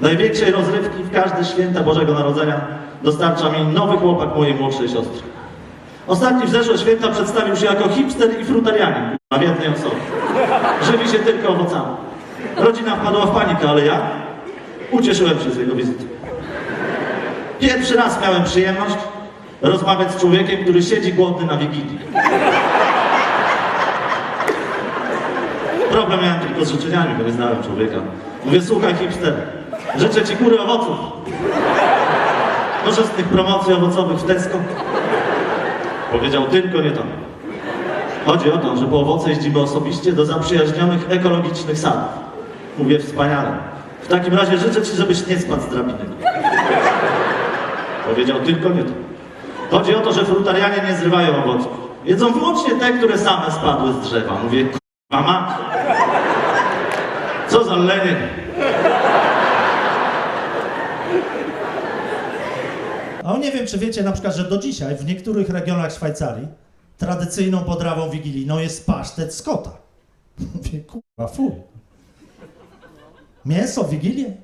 Największej rozrywki w każde święta Bożego Narodzenia dostarcza mi nowy chłopak mojej młodszej siostry. Ostatni w zeszłe święta przedstawił się jako hipster i frutarianin a w jednej osobie. Żywi się tylko owocami. Rodzina wpadła w panikę, ale ja ucieszyłem się z jego wizyty. Pierwszy raz miałem przyjemność rozmawiać z człowiekiem, który siedzi głodny na Wigilii. Problem miałem tylko z życzeniami, bo nie znałem człowieka. Mówię, słuchaj hipster, życzę ci góry owoców. Korzystnych promocji owocowych w Tesco. Powiedział tylko nie to. Chodzi o to, że po owoce jeździmy osobiście do zaprzyjaźnionych ekologicznych sadów. Mówię wspaniale. W takim razie życzę ci, żebyś nie spadł z drabiny. Powiedział tylko nie to. Chodzi o to, że frutarianie nie zrywają owoców. Jedzą wyłącznie te, które same spadły z drzewa. Mówię, mama, co za lenie. A nie wiem, czy wiecie na przykład, że do dzisiaj w niektórych regionach Szwajcarii tradycyjną podrawą wigilijną jest pasztet z kota. Mówię, kurwa, fuj. Mięso w Wigilię?